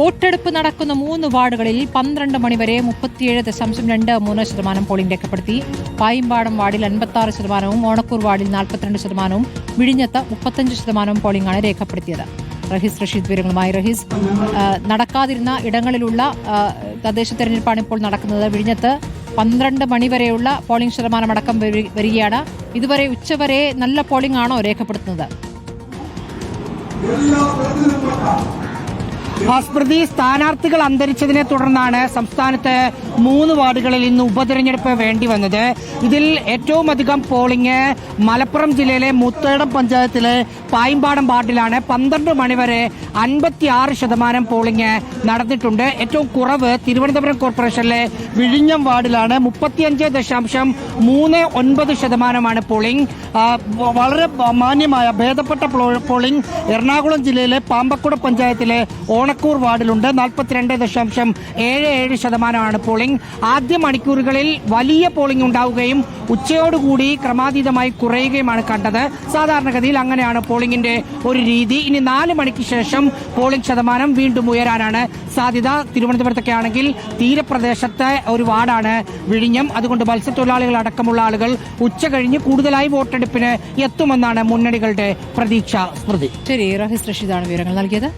വോട്ടെടുപ്പ് നടക്കുന്ന മൂന്ന് വാർഡുകളിൽ പന്ത്രണ്ട് മണിവരെ മുപ്പത്തിയേഴ് ദശാംശം രണ്ട് മൂന്ന് ശതമാനം പോളിംഗ് രേഖപ്പെടുത്തി. പായിമ്പാടം വാർഡിൽ അൻപത്തി ആറ് ശതമാനവും ഓണക്കൂർ വാർഡിൽ നാൽപ്പത്തിരണ്ട് ശതമാനവും വിഴിഞ്ഞത്ത് മുപ്പത്തഞ്ച് ശതമാനവും പോളിംഗാണ് രേഖപ്പെടുത്തിയത്. റഹീസ് റഷീദ് വിവരങ്ങളുമായി റഹീസ്. നടക്കാതിരുന്ന ഇടങ്ങളിലുള്ള തദ്ദേശ തെരഞ്ഞെടുപ്പാണ് ഇപ്പോൾ നടക്കുന്നത്. വിഴിഞ്ഞത്ത് പന്ത്രണ്ട് മണിവരെയുള്ള പോളിംഗ് ശതമാനം അടക്കം വരികയാണ്. ഇതുവരെ ഉച്ചവരെ നല്ല പോളിംഗ് ആണോ രേഖപ്പെടുത്തുന്നത് സ്മൃതി സ്ഥാനാർത്ഥികൾ അന്തരിച്ചതിനെ തുടർന്നാണ് സംസ്ഥാനത്ത് മൂന്ന് വാർഡുകളിൽ ഇന്ന് ഉപതെരഞ്ഞെടുപ്പ് വേണ്ടി വന്നത്. ഇതിൽ ഏറ്റവും അധികം പോളിംഗ് മലപ്പുറം ജില്ലയിലെ മുത്തേടം പഞ്ചായത്തിലെ പായമ്പാടം വാർഡിലാണ് പന്ത്രണ്ട് മണിവരെ അൻപത്തിയാറ് ശതമാനം പോളിംഗ് നടന്നിട്ടുണ്ട്. ഏറ്റവും കുറവ് തിരുവനന്തപുരം കോർപ്പറേഷനിലെ വിഴിഞ്ഞം വാർഡിലാണ് മുപ്പത്തിയഞ്ച് ദശാംശം മൂന്ന് ഒൻപത് ശതമാനമാണ് പോളിംഗ് വളരെ മാന്യമായ ഭേദപ്പെട്ട പോളിംഗ് എറണാകുളം ജില്ലയിലെ പാമ്പക്കുട പഞ്ചായത്തിലെ ഓണക്കൂർ വാർഡിലുണ്ട്. നാൽപ്പത്തിരണ്ട് ദശാംശം ഏഴ് ഏഴ് ശതമാനമാണ് പോളിംഗ് ആദ്യ മണിക്കൂറുകളിൽ വലിയ പോളിംഗ് ഉണ്ടാവുകയും ഉച്ചയോടുകൂടി ക്രമാതീതമായി കുറയുകയുമാണ് കണ്ടത്. സാധാരണഗതിയിൽ അങ്ങനെയാണ് പോളിംഗിന്റെ ഒരു രീതി. ഇനി നാല് മണിക്ക് ശേഷം പോളിംഗ് ശതമാനം വീണ്ടും ഉയരാനാണ് സാധ്യത. തിരുവനന്തപുരത്തൊക്കെ ആണെങ്കിൽ തീരപ്രദേശത്തെ ഒരു വാർഡാണ് വിഴിഞ്ഞം. അതുകൊണ്ട് മത്സ്യത്തൊഴിലാളികൾ അടക്കമുള്ള ആളുകൾ ഉച്ച കഴിഞ്ഞ് കൂടുതലായി വോട്ടെടുപ്പിന് എത്തുമെന്നാണ് മുന്നണികളുടെ പ്രതീക്ഷ. സ്മൃതി. ശരി റഹിസ് റഷീദാണ് വിവരങ്ങൾ നൽകിയത്.